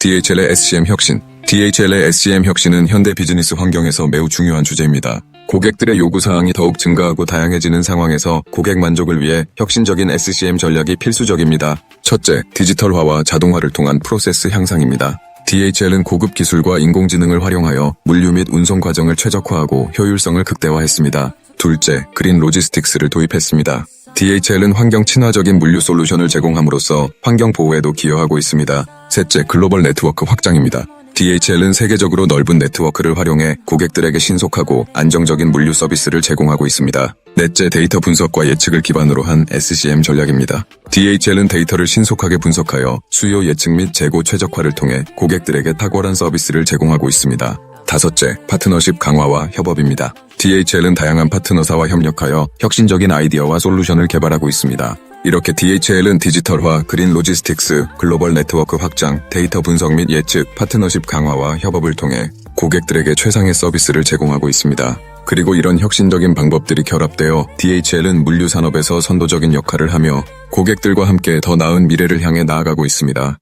DHL의 SCM 혁신. DHL의 SCM 혁신은 현대 비즈니스 환경에서 매우 중요한 주제입니다. 고객들의 요구사항이 더욱 증가하고 다양해지는 상황에서 고객 만족을 위해 혁신적인 SCM 전략이 필수적입니다. 첫째, 디지털화와 자동화를 통한 프로세스 향상입니다. DHL은 고급 기술과 인공지능을 활용하여 물류 및 운송 과정을 최적화하고 효율성을 극대화했습니다. 둘째, 그린 로지스틱스를 도입했습니다. DHL은 환경 친화적인 물류 솔루션을 제공함으로써 환경 보호에도 기여하고 있습니다. 셋째, 글로벌 네트워크 확장입니다. DHL은 세계적으로 넓은 네트워크를 활용해 고객들에게 신속하고 안정적인 물류 서비스를 제공하고 있습니다. 넷째, 데이터 분석과 예측을 기반으로 한 SCM 전략입니다. DHL은 데이터를 신속하게 분석하여 수요 예측 및 재고 최적화를 통해 고객들에게 탁월한 서비스를 제공하고 있습니다. 다섯째, 파트너십 강화와 협업입니다. DHL은 다양한 파트너사와 협력하여 혁신적인 아이디어와 솔루션을 개발하고 있습니다. 이렇게 DHL은 디지털화, 그린 로지스틱스, 글로벌 네트워크 확장, 데이터 분석 및 예측, 파트너십 강화와 협업을 통해 고객들에게 최상의 서비스를 제공하고 있습니다. 그리고 이런 혁신적인 방법들이 결합되어 DHL은 물류 산업에서 선도적인 역할을 하며 고객들과 함께 더 나은 미래를 향해 나아가고 있습니다.